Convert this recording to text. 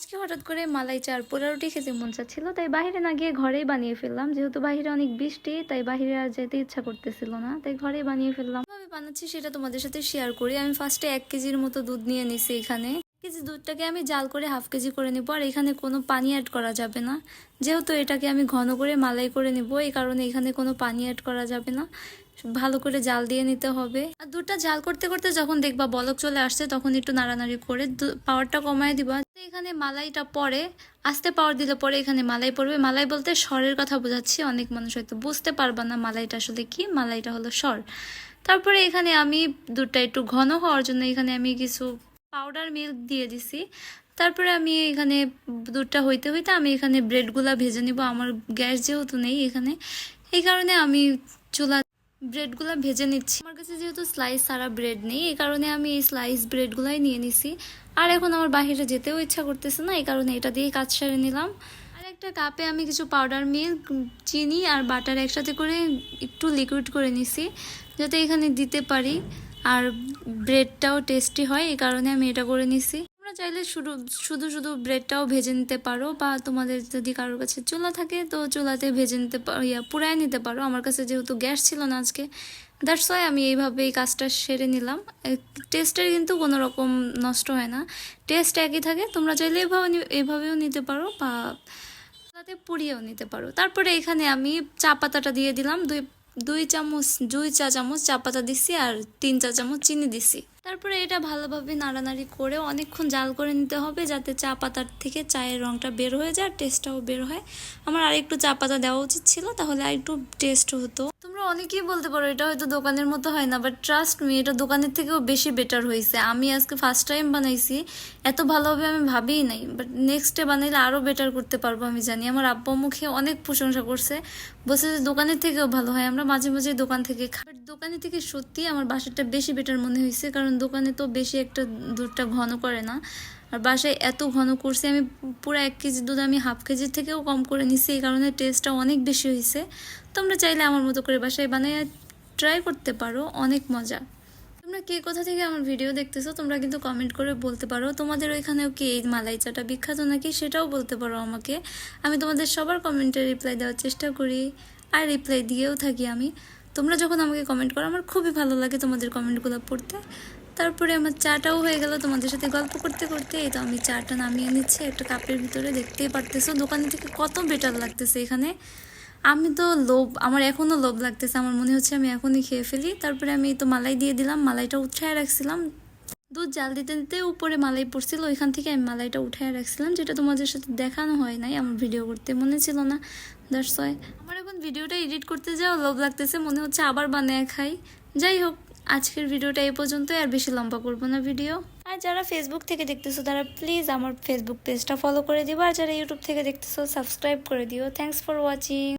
আজকে হঠাৎ করে মালাই চার পোড়া রুটি খেতে মন চাচ্ছিল, তাই বাহিরে না গিয়ে ঘরেই বানিয়ে ফেললাম। যেহেতু বাহিরে অনেক বৃষ্টি, তাই বাহিরে আর যেতে ইচ্ছা করতেছিল না, তাই ঘরেই বানিয়ে ফেললাম। বানাচ্ছি সেটা তোমাদের সাথে শেয়ার করি। আমি ফার্স্টে এক কেজির মতো দুধ নিয়ে নিছি এখানে। কেজি দুধটাকে আমি জাল করে হাফ কেজি করে নিব, আর এখানে কোনো পানি অ্যাড করা যাবে না। যেহেতু এটাকে আমি ঘন করে মালাই করে নিব, এই কারণে এখানে কোনো পানি অ্যাড করা যাবে না। ভালো করে জাল দিয়ে নিতে হবে। আর দুধটা জাল করতে করতে যখন দেখবা বলক চলে আসছে, তখন একটু নাড়ানাড়ি করে পাওয়ারটা কমায় দিবা। এখানে মালাইটা পরে, আস্তে পাওয়ার দিলে পরে এখানে মালাই পড়বে। মালাই বলতে স্বরের কথা বোঝাচ্ছি, অনেক মানুষ হয়তো বুঝতে পারবা না মালাইটা আসলে কি, মালাইটা হলো স্বর। তারপরে এখানে আমি দুধটা একটু ঘন হওয়ার জন্য এখানে আমি কিছু পাউডার মিল্ক দিয়ে দিছি। তারপরে আমি এখানে দুধটা হইতে হইতে আমি এখানে ব্রেডগুলা ভেজে নিব। আমার গ্যাস যেহেতু নেই এখানে, এই কারণে আমি চুলা ব্রেডগুলো ভেজে নিচ্ছি। আমার কাছে যেহেতু স্লাইস সারা ব্রেড নেই, এই কারণে আমি এই স্লাইস ব্রেডগুলাই নিয়ে নিছি। আর এখন আমার বাইরে যেতেও ইচ্ছা করতেছে না, এই কারণে এটা দিয়ে কাজ সেরে নিলাম। আর একটা কাপে আমি কিছু পাউডার মিল্ক চিনি আর বাটার একসাথে করে একটু লিকুইড করে নিছি, যাতে এখানে দিতে পারি। আর ব্রেডটাও টেস্টি হয়, এই কারণে আমি এটা করে নিছি। তোমরা চাইলে শুধু শুধু শুধু ব্রেডটাও ভেজে নিতে পারো বা তোমাদের যদি কারোর কাছে চুলা থাকে, তো চুলাতে ভেজে নিতে পারো ইয়া পুরাই নিতে পারো। আমার কাছে যেহেতু গ্যাস ছিল না আজকে দ্যাটস ওয়াই আমি এইভাবে এই কাজটা সেরে নিলাম। টেস্টের কিন্তু কোনো রকম নষ্ট হয় না। টেস্ট একই থাকে, তোমরা চাইলে এভাবে এভাবেও নিতে পারো বা তাতে পুড়িয়েও নিতে পারো। তারপরে এখানে আমি চা পাতাটা দিয়ে দিলাম, দুই দুই চামচ দুই চা চামচ চা পাতা দিছি আর তিন চা চামচ চিনি দিছি। তারপরে এটা ভালোভাবে নাড়ানাড়ি করে অনেকক্ষণ জাল করে নিতে হবে যাতে চা পাতার থেকে চায়ের রংটা বের হয়ে যায় আর টেস্টটাও বের হয়। আমার আর একটু চা পাতা দেওয়া উচিত ছিল, তাহলে আর একটু টেস্ট হতো। তোমরা অনেকেই বলতে পারো, এটা হয়তো দোকানের মতো হয় না বাট ট্রাস্ট মি এটা দোকানের থেকেও বেশি বেটার হয়েছে। আমি আজকে ফার্স্ট টাইম বানাইছি, এত ভালোভাবে আমি ভাবিই নাই বাট নেক্সট বানাইলে আরও বেটার করতে পারব, আমি জানি। আমার আব্বা মুখে অনেক প্রশংসা করছে, বলছে যে দোকানের থেকেও ভালো হয়, আমরা মাঝে মাঝে দোকান থেকে খাই দোকানের থেকে সত্যি আমার বাসাটা বেশি বেটার মনে হয়েছে, কারণ দোকানে তো বেশি একটা দুধটা ঘন করে না। আর বাসায় এত ঘন করছে, আমি পুরো এক কেজি দুধ আমি হাফ কেজির থেকেও কম করে নিছি, এই কারণে টেস্টটা অনেক বেশি হয়েছে। তোমরা চাইলে আমার মতো করে বাসায় বানিয়ে ট্রাই করতে পারো, অনেক মজা। তোমরা কে কোথা থেকে আমার ভিডিও দেখতেছো, তোমরা কিন্তু কমেন্ট করে বলতে পারো। তোমাদের ওইখানেও কি এই মালাই চাটা বিখ্যাত নাকি সেটাও বলতে পারো আমাকে। আমি তোমাদের সবার কমেন্টে রিপ্লাই দেওয়ার চেষ্টা করি, আর রিপ্লাই দিয়েও থাকি আমি। তোমরা যখন আমাকে কমেন্ট করো, আমার খুবই ভালো লাগে তোমাদের কমেন্টগুলো পড়তে। তারপরে আমার চাটাও হয়ে গেল তোমাদের সাথে গল্প করতে করতে। তো আমি চাটা নামিয়ে নিচ্ছি, একটা কাপের ভিতরে, দেখতেই পারতেছো। দোকানে থেকে কত বেটার লাগতেছে এখানে। আমি তো লোভ, আমার এখনও লোভ লাগতেছে। আমার মনে হচ্ছে আমি এখনই খেয়ে ফেলি। তারপরে আমি তো মালাই দিয়ে দিলাম, মালাইটা উঠায় রাখছিলাম। দুধ জাল দিতে দিতে উপরে মালাই পড়ছিল, ওইখান থেকে আমি মালাইটা উঠায় রাখছিলাম, যেটা তোমাদের সাথে দেখানো হয় নাই। আমার ভিডিও করতে মনে ছিল না ওয়াই আমার এখন ভিডিওটা এডিট করতে যাও লোভ লাগতেছে, মনে হচ্ছে আবার বানিয়ে খাই। যাই হোক আজকের ভিডিওটা এই পর্যন্তই, আর বেশি লম্বা করব না ভিডিও। আর যারা ফেসবুক থেকে দেখতেছো, তারা প্লিজ আমার ফেসবুক পেজটা ফলো করে দিও, আর যারা ইউটিউব থেকে দেখতেছো সাবস্ক্রাইব করে দিও। Thanks for watching